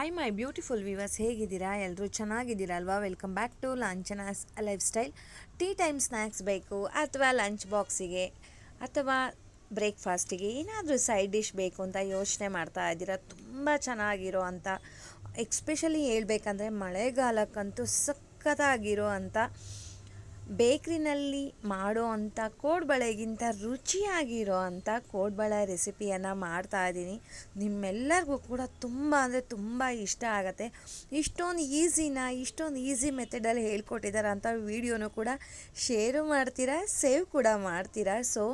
I my beautiful viewers ಹೇಗಿದ್ದೀರಾ? ಎಲ್ಲರೂ ಚೆನ್ನಾಗಿದ್ದೀರಾ ಅಲ್ವಾ? Welcome back to Lanchana's lifestyle tea time snacks ಬೇಕು ಅಥವಾ ಲಂಚ್ ಬಾಕ್ಸಿಗೆ ಅಥವಾ ಬ್ರೇಕ್ಫಾಸ್ಟಿಗೆ ಏನಾದರೂ ಸೈಡ್ ಡಿಶ್ ಬೇಕು ಅಂತ ಯೋಚನೆ ಮಾಡ್ತಾ ಇದ್ದೀರಾ? ತುಂಬ ಚೆನ್ನಾಗಿರೋ ಅಂಥ ಎಕ್ಸ್ಪೆಷಲಿ ಹೇಳ್ಬೇಕಂದ್ರೆ ಮಳೆಗಾಲಕ್ಕಂತೂ ಸಖತ್ತಾಗಿರೋ ಅಂಥ ಬೇಕ್ರಿನಲ್ಲಿ ಮಾಡೋ ಅಂಥ ಕೋಡ್ಬಳೆಗಿಂತ ರುಚಿಯಾಗಿರೋ ಅಂಥ ಕೋಡ್ಬಳೆ ರೆಸಿಪಿಯನ್ನು ಮಾಡ್ತಾ ಇದ್ದೀನಿ. ನಿಮ್ಮೆಲ್ಲರಿಗೂ ಕೂಡ ತುಂಬ ಅಂದರೆ ತುಂಬ ಇಷ್ಟ ಆಗುತ್ತೆ. ಇಷ್ಟೊಂದು ಈಸಿನ, ಇಷ್ಟೊಂದು ಈಸಿ ಮೆಥಡಲ್ಲಿ ಹೇಳ್ಕೊಟ್ಟಿದ್ದಾರೆ ಅಂತ ವೀಡಿಯೋನು ಕೂಡ ಶೇರು ಮಾಡ್ತೀರಾ, ಸೇವ್ ಕೂಡ ಮಾಡ್ತೀರಾ. ಸೊ,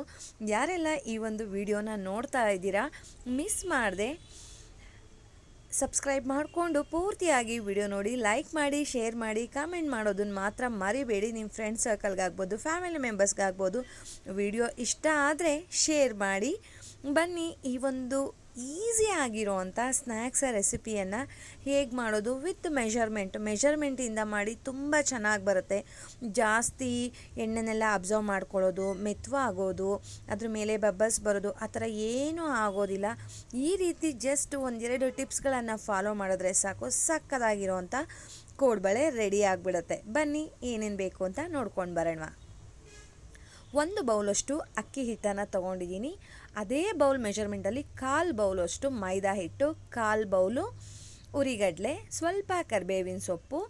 ಯಾರೆಲ್ಲ ಈ ಒಂದು ವಿಡಿಯೋನ ನೋಡ್ತಾ ಇದ್ದೀರಾ, ಮಿಸ್ ಮಾಡಿದೆ ಸಬ್ಸ್ಕ್ರೈಬ್ ಮಾಡಿಕೊಂಡು ಪೂರ್ತಿಯಾಗಿ ವಿಡಿಯೋ ನೋಡಿ, ಲೈಕ್ ಮಾಡಿ, ಶೇರ್ ಮಾಡಿ, ಕಾಮೆಂಟ್ ಮಾಡೋದನ್ನು ಮಾತ್ರ ಮರಿಬೇಡಿ. ನಿಮ್ಮ ಫ್ರೆಂಡ್ ಸರ್ಕಲ್ಗಾಗ್ಬೋದು ಫ್ಯಾಮಿಲಿ ಮೆಂಬರ್ಸ್ಗಾಗ್ಬೋದು ವಿಡಿಯೋ ಇಷ್ಟ ಆದರೆ ಶೇರ್ ಮಾಡಿ. ಬನ್ನಿ ಈ ಒಂದು ಈಸಿ ಆಗಿರೋವಂಥ ಸ್ನ್ಯಾಕ್ಸ ರೆಸಿಪಿಯನ್ನು ಹೇಗೆ ಮಾಡೋದು ವಿತ್ ಮೆಷರ್ಮೆಂಟ್. ಮೆಷರ್ಮೆಂಟಿಂದ ಮಾಡಿ ತುಂಬ ಚೆನ್ನಾಗಿ ಬರುತ್ತೆ. ಜಾಸ್ತಿ ಎಣ್ಣೆನೆಲ್ಲ ಅಬ್ಸರ್ವ್ ಮಾಡ್ಕೊಳ್ಳೋದು, ಮೆತ್ವ ಆಗೋದು, ಅದ್ರ ಮೇಲೆ ಬಬ್ಬಲ್ಸ್ ಬರೋದು, ಆ ಥರ ಏನೂ ಆಗೋದಿಲ್ಲ. ಈ ರೀತಿ ಜಸ್ಟ್ ಒಂದೆರಡು ಟಿಪ್ಸ್ಗಳನ್ನು ಫಾಲೋ ಮಾಡಿದ್ರೆ ಸಾಕು. ಸಕ್ಕದಾಗಿರೋವಂಥ ಕೋಡ್ಬಳೆ ರೆಡಿ ಆಗಿಬಿಡುತ್ತೆ. ಬನ್ನಿ, ಏನೇನು ಬೇಕು ಅಂತ ನೋಡ್ಕೊಂಡು ಬರೋಣ. ಒಂದು ಬೌಲಷ್ಟು ಅಕ್ಕಿ ಹಿಟ್ಟನ್ನು ತೊಗೊಂಡಿದ್ದೀನಿ. ಅದೇ ಬೌಲ್ ಮೆಷರ್ಮೆಂಟಲ್ಲಿ ಕಾಲು ಬೌಲಷ್ಟು ಮೈದಾ ಹಿಟ್ಟು, ಕಾಲು ಬೌಲು ಉರಿಗಡಲೆ, ಸ್ವಲ್ಪ ಕರಿಬೇವಿನ ಸೊಪ್ಪು,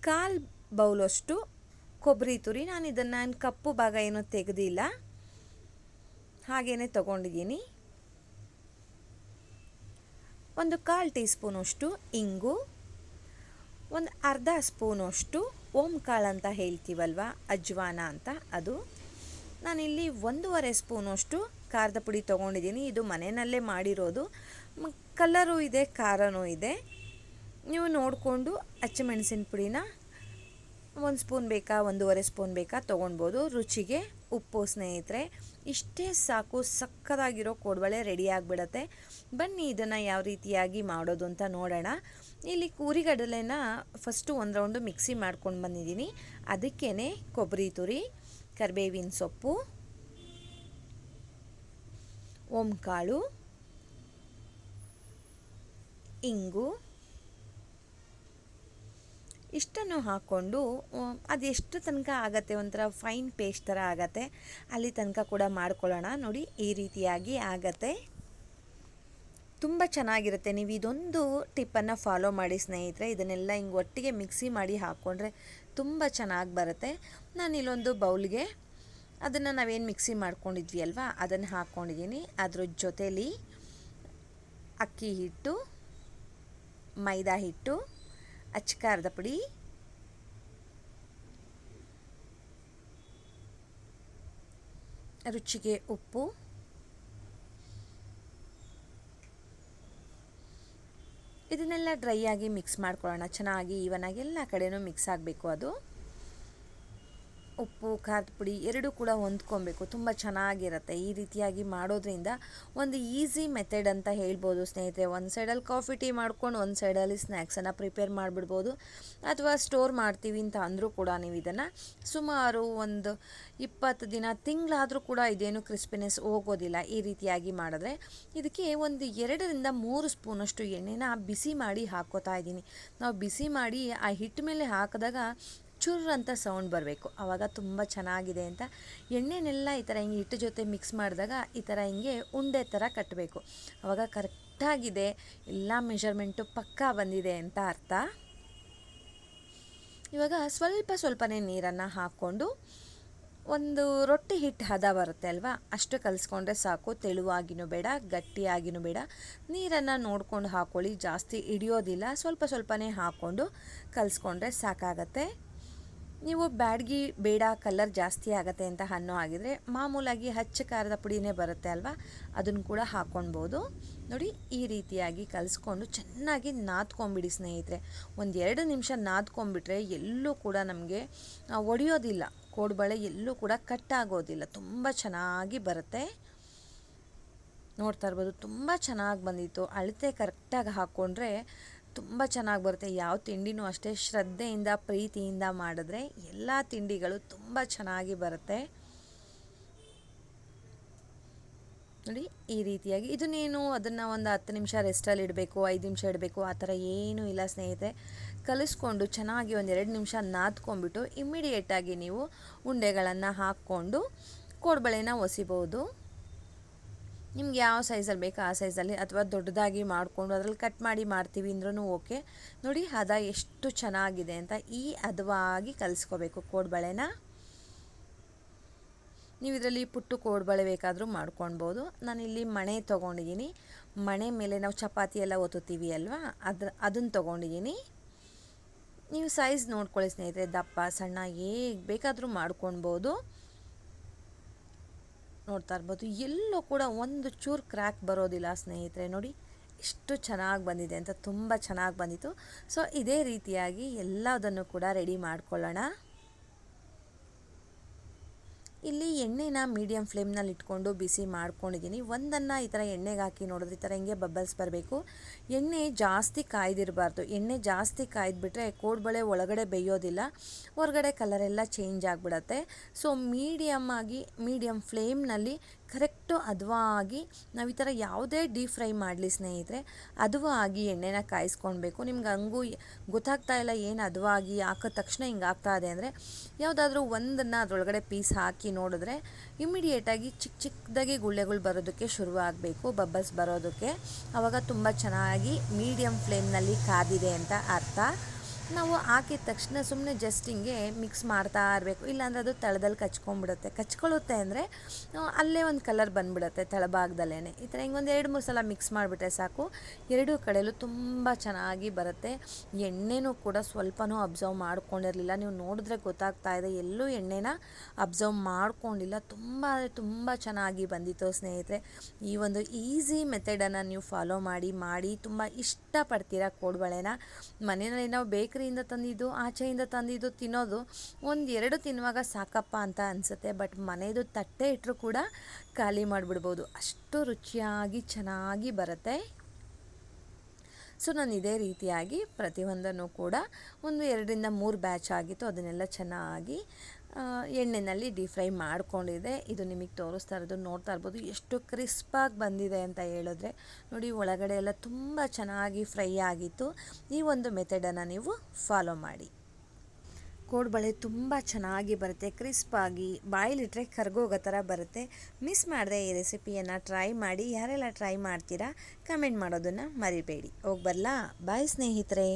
ಕಾಲು ಬೌಲಷ್ಟು ಕೊಬ್ಬರಿ ತುರಿ. ನಾನು ಇದನ್ನು ನಾನು ಕಪ್ಪು ಭಾಗ ಏನೂ ತೆಗೆದಿಲ್ಲ. ಹಾಗೇ ತೊಗೊಂಡಿದ್ದೀನಿ. ಒಂದು ಕಾಲು ಟೀ ಸ್ಪೂನಷ್ಟು ಇಂಗು, ಒಂದು ಅರ್ಧ ಸ್ಪೂನಷ್ಟು ಓಂ ಕಾಳು ಅಂತ ಹೇಳ್ತೀವಲ್ವ, ಅಜ್ವಾನ ಅಂತ ಅದು. ನಾನಿಲ್ಲಿ ಒಂದೂವರೆ ಸ್ಪೂನಷ್ಟು ಖಾರದ ಪುಡಿ ತೊಗೊಂಡಿದ್ದೀನಿ. ಇದು ಮನೆಯಲ್ಲೇ ಮಾಡಿರೋದು. ಕಲರು ಇದೆ, ಖಾರನೂ ಇದೆ. ನೀವು ನೋಡಿಕೊಂಡು ಹಚ್ಚಿಮೆಣಸಿನ ಪುಡಿನ ಒಂದು ಸ್ಪೂನ್ ಬೇಕಾ, ಒಂದೂವರೆ ಸ್ಪೂನ್ ಬೇಕಾ ತೊಗೊಳ್ಬೋದು ರುಚಿಗೆ, ಉಪ್ಪು, ಸ್ನೇಹಿತರೆ, ಇಷ್ಟೇ ಸಾಕು. ಸಕ್ಕದಾಗಿರೋ ಕೋಡ್ಬಳೆ ರೆಡಿ ಆಗಿಬಿಡತ್ತೆ. ಬನ್ನಿ ಇದನ್ನು ಯಾವ ರೀತಿಯಾಗಿ ಮಾಡೋದು ಅಂತ ನೋಡೋಣ. ಇಲ್ಲಿ ಕೂರಿಗಡಲೆನ ಫಸ್ಟು ಒಂದು ರೌಂಡು ಮಿಕ್ಸಿ ಮಾಡ್ಕೊಂಡು ಬಂದಿದ್ದೀನಿ. ಅದಕ್ಕೇ ಕೊಬ್ಬರಿ ತುರಿ, ಕರಿಬೇವಿನ ಸೊಪ್ಪು ಓಂಕಾಳು ಇಂಗು, ಇಷ್ಟನ್ನು ಹಾಕ್ಕೊಂಡು ಅದೆಷ್ಟು ತನಕ ಆಗತ್ತೆ ಒಂಥರ ಫೈನ್ ಪೇಸ್ಟ್ ಥರ ಆಗತ್ತೆ, ಅಲ್ಲಿ ತನಕ ಕೂಡ ಮಾಡ್ಕೊಳ್ಳೋಣ. ನೋಡಿ, ಈ ರೀತಿಯಾಗಿ ಆಗತ್ತೆ. ತುಂಬ ಚೆನ್ನಾಗಿರುತ್ತೆ. ನೀವು ಇದೊಂದು ಟಿಪ್ಪನ್ನು ಫಾಲೋ ಮಾಡಿ ಸ್ನೇಹಿತರೆ. ಇದನ್ನೆಲ್ಲ ಹಿಂಗೆ ಒಟ್ಟಿಗೆ ಮಿಕ್ಸಿ ಮಾಡಿ ಹಾಕ್ಕೊಂಡ್ರೆ ತುಂಬ ಚೆನ್ನಾಗಿ ಬರುತ್ತೆ. ನಾನು ಇಲ್ಲೊಂದು ಬೌಲ್ಗೆ ಅದನ್ನು ನಾವೇನು ಮಿಕ್ಸಿ ಮಾಡ್ಕೊಂಡಿದ್ವಿ ಅಲ್ವಾ, ಅದನ್ನು ಹಾಕ್ಕೊಂಡಿದ್ದೀನಿ ಅದ್ರ ಜೊತೇಲಿ ಅಕ್ಕಿ ಹಿಟ್ಟು, ಮೈದಾ ಹಿಟ್ಟು ಅಚ್ಕಾರದ ಪುಡಿ, ರುಚಿಗೆ ಉಪ್ಪು, ಇದನ್ನೆಲ್ಲ ಡ್ರೈ ಆಗಿ ಮಿಕ್ಸ್ ಮಾಡ್ಕೊಳ್ಳೋಣ. ಚೆನ್ನಾಗಿ ಈವನಾಗಿ ಎಲ್ಲ ಕಡೆಯೂ ಮಿಕ್ಸ್ ಆಗಬೇಕು ಅದು. ಉಪ್ಪು, ಖಾರದ ಪುಡಿ ಎರಡೂ ಕೂಡ ಹೊಂದ್ಕೊಬೇಕು. ತುಂಬ ಚೆನ್ನಾಗಿರುತ್ತೆ. ಈ ರೀತಿಯಾಗಿ ಮಾಡೋದ್ರಿಂದ ಒಂದು ಈಸಿ ಮೆಥಡ್ ಅಂತ ಹೇಳ್ಬೋದು ಸ್ನೇಹಿತರೆ. ಒಂದು ಸೈಡಲ್ಲಿ ಕಾಫಿ ಟೀ ಮಾಡ್ಕೊಂಡು ಒಂದು ಸೈಡಲ್ಲಿ ಸ್ನ್ಯಾಕ್ಸನ್ನು ಪ್ರಿಪೇರ್ ಮಾಡಿಬಿಡ್ಬೋದು. ಅಥವಾ ಸ್ಟೋರ್ ಮಾಡ್ತೀವಿ ಅಂತ ಅಂದರೂ ಕೂಡ ನೀವು ಇದನ್ನು ಸುಮಾರು ಒಂದು ಇಪ್ಪತ್ತು ದಿನ, ತಿಂಗಳಾದರೂ ಕೂಡ ಇದೇನು ಕ್ರಿಸ್ಪಿನೆಸ್ ಹೋಗೋದಿಲ್ಲ ಈ ರೀತಿಯಾಗಿ ಮಾಡಿದ್ರೆ. ಇದಕ್ಕೆ ಒಂದು ಎರಡರಿಂದ ಮೂರು ಸ್ಪೂನಷ್ಟು ಎಣ್ಣೆನ ಬಿಸಿ ಮಾಡಿ ಹಾಕೋತಾ ಇದ್ದೀನಿ. ನಾವು ಬಿಸಿ ಮಾಡಿ ಆ ಹಿಟ್ಟು ಮೇಲೆ ಹಾಕಿದಾಗ ಚುರ್ ಅಂತ ಸೌಂಡ್ ಬರಬೇಕು. ಆವಾಗ ತುಂಬ ಚೆನ್ನಾಗಿದೆ ಅಂತ ಎಣ್ಣೆನೆಲ್ಲ ಈ ಥರ ಹಿಂಗೆ ಹಿಟ್ಟು ಜೊತೆ ಮಿಕ್ಸ್ ಮಾಡಿದಾಗ ಈ ಥರ ಹಿಂಗೆ ಉಂಡೆ ಥರ ಕಟ್ಟಬೇಕು ಆವಾಗ ಕರೆಕ್ಟಾಗಿದೆ ಎಲ್ಲ ಮೆಷರ್ಮೆಂಟು ಪಕ್ಕಾ ಬಂದಿದೆ ಅಂತ ಅರ್ಥ. ಇವಾಗ ಸ್ವಲ್ಪ ಸ್ವಲ್ಪನೇ ನೀರನ್ನು ಹಾಕ್ಕೊಂಡು ಒಂದು ರೊಟ್ಟಿ ಹಿಟ್ಟು ಹದ ಬರುತ್ತೆ ಅಲ್ವಾ? ಅಷ್ಟು ಕಲಿಸ್ಕೊಂಡ್ರೆ ಸಾಕು. ತೆಳುವಾಗಿನೂ ಬೇಡ, ಗಟ್ಟಿಯಾಗಿನೂ ಬೇಡ. ನೀರನ್ನು ನೋಡ್ಕೊಂಡು ಹಾಕ್ಕೊಳ್ಳಿ ಜಾಸ್ತಿ ಹಿಡಿಯೋದಿಲ್ಲ. ಸ್ವಲ್ಪ ಸ್ವಲ್ಪನೇ ಹಾಕ್ಕೊಂಡು ಕಲಿಸ್ಕೊಂಡ್ರೆ ಸಾಕಾಗತ್ತೆ. ನೀವು ಬ್ಯಾಡ್ಗಿ, ಬೇಡ ಕಲರ್ ಜಾಸ್ತಿ ಆಗುತ್ತೆ ಅಂತ ಅನ್ನೋ ಆಗಿದರೆ ಮಾಮೂಲಾಗಿ ಹಚ್ಚ ಖಾರದ ಪುಡಿನೇ ಬರುತ್ತೆ ಅಲ್ವಾ? ಅದನ್ನು ಕೂಡ ಹಾಕ್ಕೊಳ್ಬೋದು ನೋಡಿ, ಈ ರೀತಿಯಾಗಿ ಕಲಿಸ್ಕೊಂಡು ಚೆನ್ನಾಗಿ ನಾದ್ಕೊಂಬಿಡಿ ಸ್ನೇಹಿತರೆ. ಒಂದು ಎರಡು ನಿಮಿಷ ನಾದ್ಕೊಂಬಿಟ್ರೆ ಎಲ್ಲೂ ಕೂಡ ನಮಗೆ ಒಡೆಯೋದಿಲ್ಲ. ಕೋಡ್ಬಳೆ ಎಲ್ಲೂ ಕೂಡ ಕಟ್ಟಾಗೋದಿಲ್ಲ ತುಂಬ ಚೆನ್ನಾಗಿ ಬರುತ್ತೆ. ನೋಡ್ತಾ ಇರ್ಬೋದು, ತುಂಬ ಚೆನ್ನಾಗಿ ಬಂದಿತ್ತು. ಅಳತೆ ಕರೆಕ್ಟಾಗಿ ಹಾಕ್ಕೊಂಡ್ರೆ ತುಂಬ ಚೆನ್ನಾಗಿ ಬರುತ್ತೆ. ಯಾವ ತಿಂಡಿನೂ ಅಷ್ಟೇ ಶ್ರದ್ಧೆಯಿಂದ, ಪ್ರೀತಿಯಿಂದ ಮಾಡಿದ್ರೆ ಎಲ್ಲ ತಿಂಡಿಗಳು ತುಂಬ ಚೆನ್ನಾಗಿ ಬರುತ್ತೆ. ನೋಡಿ, ಈ ರೀತಿಯಾಗಿ. ಇದನ್ನೇನು ಅದನ್ನು ಒಂದು ಹತ್ತು ನಿಮಿಷ ರೆಸ್ಟಲ್ಲಿ ಇಡಬೇಕು, ಐದು ನಿಮಿಷ ಇಡಬೇಕು, ಆ ಥರ ಏನೂ ಇಲ್ಲ ಸ್ನೇಹಿತರೆ. ಕಲಿಸ್ಕೊಂಡು ಚೆನ್ನಾಗಿ ಒಂದು ಎರಡು ನಿಮಿಷ ನಾದ್ಕೊಂಡ್ಬಿಟ್ಟು ಇಮ್ಮಿಡಿಯೇಟಾಗಿ ನೀವು ಉಂಡೆಗಳನ್ನು ಹಾಕ್ಕೊಂಡು ಕೋಡ್ಬಳೆನ ಒಸಿಬೋದು. ನಿಮ್ಗೆ ಯಾವ ಸೈಜಲ್ಲಿ ಬೇಕೋ ಆ ಸೈಜಲ್ಲಿ ಅಥವಾ ದೊಡ್ಡದಾಗಿ ಮಾಡಿಕೊಂಡು ಅದರಲ್ಲಿ ಕಟ್ ಮಾಡಿ ಮಾಡ್ತೀವಿ ಅಂದ್ರೂ ಓಕೆ ನೋಡಿ, ಹದ ಎಷ್ಟು ಚೆನ್ನಾಗಿದೆ ಅಂತ ಈ ಹದವಾಗಿ ಕಲಿಸ್ಕೋಬೇಕು ಕೋಡ್ಬಳೆನ ನೀವು ಇದರಲ್ಲಿ ಪುಟ್ಟು ಕೋಡ್ಬಳೆ ಬೇಕಾದರೂ ಮಾಡ್ಕೊಳ್ಬೋದು ನಾನಿಲ್ಲಿ ಮಣೆ ತೊಗೊಂಡಿದ್ದೀನಿ ಮಣೆ ಮೇಲೆ ನಾವು ಚಪಾತಿ ಎಲ್ಲ ಒತ್ತುತ್ತೀವಿ ಅಲ್ವಾ? ಅದ್ರ ಅದನ್ನು ತೊಗೊಂಡಿದ್ದೀನಿ ನೀವು ಸೈಜ್ ನೋಡ್ಕೊಳ್ಳಿ ಸ್ನೇಹಿತರೆ, ದಪ್ಪ, ಸಣ್ಣ ಹೇಗೆ ಬೇಕಾದರೂ ಮಾಡ್ಕೊಳ್ಬೋದು ನೋಡ್ತಾ ಇರ್ಬೋದು. ಎಲ್ಲೂ ಕೂಡ ಒಂದು ಚೂರು ಕ್ರ್ಯಾಕ್ ಬರೋದಿಲ್ಲ ಸ್ನೇಹಿತರೆ. ನೋಡಿ ಎಷ್ಟು ಚೆನ್ನಾಗಿ ಬಂದಿದೆ ಅಂತ ತುಂಬ ಚೆನ್ನಾಗಿ ಬಂದಿತ್ತು. ಸೊ ಇದೇ ರೀತಿಯಾಗಿ ಎಲ್ಲದನ್ನು ಕೂಡ ರೆಡಿ ಮಾಡ್ಕೊಳ್ಳೋಣ. ಇಲ್ಲಿ ಎಣ್ಣೆನ ಮೀಡಿಯಂ ಫ್ಲೇಮ್ನಲ್ಲಿ ಇಟ್ಕೊಂಡು ಬಿಸಿ ಮಾಡ್ಕೊಂಡಿದ್ದೀನಿ. ಒಂದನ್ನು ಈ ಥರ ಎಣ್ಣೆಗೆ ಹಾಕಿ ನೋಡಿದ್ರೆ ಈ ಥರ ಹಿಂಗೆ ಬಬ್ಬಲ್ಸ್ ಬರಬೇಕು. ಎಣ್ಣೆ ಜಾಸ್ತಿ ಕಾಯ್ದಿರಬಾರ್ದು. ಎಣ್ಣೆ ಜಾಸ್ತಿ ಕಾಯ್ದುಬಿಟ್ರೆ ಕೋಡ್ಬಳೆ ಒಳಗಡೆ ಬೇಯೋದಿಲ್ಲ. ಹೊರಗಡೆ ಕಲರೆಲ್ಲ ಚೇಂಜ್ ಆಗಿಬಿಡತ್ತೆ. ಸೊ ಮೀಡಿಯಮ್ ಆಗಿ ಮೀಡಿಯಮ್ ಫ್ಲೇಮ್ನಲ್ಲಿ ಕರೆಕ್ಟು ಹದವಾಗಿ ನಾವು ಈ ಥರ ಯಾವುದೇ ಡೀಪ್ ಫ್ರೈ ಮಾಡಲಿ ಸ್ನೇಹಿತರೆ ಹದವಾಗಿ ಎಣ್ಣೆನ ಕಾಯಿಸ್ಕೊಳ್ಬೇಕು ನಿಮ್ಗೆ ಹಂಗೂ ಗೊತ್ತಾಗ್ತಾ ಇಲ್ಲ ಏನು ಹದವಾಗಿ ಹಾಕಿದ ತಕ್ಷಣ ಹಿಂಗೆ ಆಗ್ತಾ ಇದೆ ಅಂದರೆ, ಯಾವುದಾದ್ರೂ ಒಂದನ್ನು ಅದರೊಳಗಡೆ ಪೀಸ್ ಹಾಕಿ ನೋಡಿದ್ರೆ ಇಮ್ಮಿಡಿಯೇಟಾಗಿ ಚಿಕ್ಕ ಚಿಕ್ಕದಾಗಿ ಗುಳ್ಳೆಗಳು ಬರೋದಕ್ಕೆ ಶುರು ಆಗಬೇಕು ಬಬ್ಬಲ್ಸ್ ಬರೋದಕ್ಕೆ. ಆವಾಗ ತುಂಬ ಚೆನ್ನಾಗಿ ಮೀಡಿಯಮ್ ಫ್ಲೇಮ್ನಲ್ಲಿ ಕಾದಿದೆ ಅಂತ ಅರ್ಥ. ನಾವು ಹಾಕಿದ ತಕ್ಷಣ ಸುಮ್ಮನೆ ಜಸ್ಟ್ ಹಿಂಗೆ ಮಿಕ್ಸ್ ಮಾಡ್ತಾ ಇರಬೇಕು. ಇಲ್ಲಾಂದರೆ ಅದು ತಳದಲ್ಲಿ ಕಚ್ಕೊಂಡ್ಬಿಡುತ್ತೆ. ಕಚ್ಕೊಳ್ಳುತ್ತೆ ಅಂದರೆ ಅಲ್ಲೇ ಒಂದು ಕಲರ್ ಬಂದ್ಬಿಡುತ್ತೆ ತಳಭಾಗದಲ್ಲೇ ಈ ಥರ ಹಿಂಗೆ ಒಂದು ಎರಡು ಮೂರು ಸಲ ಮಿಕ್ಸ್ ಮಾಡಿಬಿಟ್ರೆ ಸಾಕು. ಎರಡೂ ಕಡೆಯಲ್ಲೂ ತುಂಬ ಚೆನ್ನಾಗಿ ಬರುತ್ತೆ. ಎಣ್ಣೆನೂ ಕೂಡ ಸ್ವಲ್ಪನೂ ಅಬ್ಸರ್ವ್ ಮಾಡ್ಕೊಂಡಿರಲಿಲ್ಲ. ನೀವು ನೋಡಿದ್ರೆ ಗೊತ್ತಾಗ್ತಾ ಇದೆ, ಎಲ್ಲೂ ಎಣ್ಣೆನ ಅಬ್ಸರ್ವ್ ಮಾಡ್ಕೊಂಡಿಲ್ಲ. ತುಂಬ ತುಂಬ ಚೆನ್ನಾಗಿ ಬಂದಿತ್ತು ಸ್ನೇಹಿತರೆ. ಈ ಒಂದು ಈಸಿ ಮೆಥಡನ್ನು ನೀವು ಫಾಲೋ ಮಾಡಿ ಮಾಡಿ, ತುಂಬ ಇಷ್ಟಪಡ್ತೀರಾ ಕೋಡ್ಬಳೆನ? ಮನೆಯಲ್ಲಿ ನಾವು ಬೇಕ್ರಿ ಬೇಕರಿಯಿಂದ ತಂದಿದ್ದು, ಆಚೆಯಿಂದ ತಂದಿದ್ದು, ತಿನ್ನೋದು ಒಂದು ಎರಡು ತಿನ್ನುವಾಗ ಸಾಕಪ್ಪ ಅಂತ ಅನಿಸುತ್ತೆ. ಬಟ್ ಮನೆಯದು ತಟ್ಟೆ ಇಟ್ಟರೂ ಕೂಡ ಖಾಲಿ ಮಾಡಿಬಿಡ್ಬೋದು. ಅಷ್ಟು ರುಚಿಯಾಗಿ ಚೆನ್ನಾಗಿ ಬರುತ್ತೆ. ಸೊ, ನಾನು ಇದೇ ರೀತಿಯಾಗಿ ಪ್ರತಿಯೊಂದನ್ನು ಕೂಡ ಒಂದು ಎರಡರಿಂದ ಮೂರು ಬ್ಯಾಚ್ ಆಗಿತ್ತು. ಅದನ್ನೆಲ್ಲ ಚೆನ್ನಾಗಿ ಎಣ್ಣೆಯಲ್ಲಿ ಡೀಪ್ ಫ್ರೈ ಮಾಡ್ಕೊಂಡಿದೆ ಇದು ನಿಮಗೆ ತೋರಿಸ್ತಾ ಇರೋದು, ನೋಡ್ತಾ ಇರ್ಬೋದು. ಎಷ್ಟು ಕ್ರಿಸ್ಪಾಗಿ ಬಂದಿದೆ ಅಂತ ಹೇಳಿದ್ರೆ, ನೋಡಿ, ಒಳಗಡೆ ಎಲ್ಲ ತುಂಬ ಚೆನ್ನಾಗಿ ಫ್ರೈ ಆಗಿತ್ತು. ಈ ಒಂದು ಮೆಥಡನ್ನು ನೀವು ಫಾಲೋ ಮಾಡಿ. ಕೋಡ್ಬಳೆ ತುಂಬ ಚೆನ್ನಾಗಿ ಬರುತ್ತೆ ಕ್ರಿಸ್ಪಾಗಿ ಬಾಯಿಲಿಟ್ರೆ ಕರ್ಗೋಗೋ ಥರ ಬರುತ್ತೆ. ಮಿಸ್ ಮಾಡದೆ ಈ ರೆಸಿಪಿಯನ್ನು ಟ್ರೈ ಮಾಡಿ, ಯಾರೆಲ್ಲ ಟ್ರೈ ಮಾಡ್ತೀರಾ ಕಮೆಂಟ್ ಮಾಡೋದನ್ನು ಮರಿಬೇಡಿ. ಹೋಗಿ ಬರಲಾ? ಬಾಯ್ ಸ್ನೇಹಿತರೆ!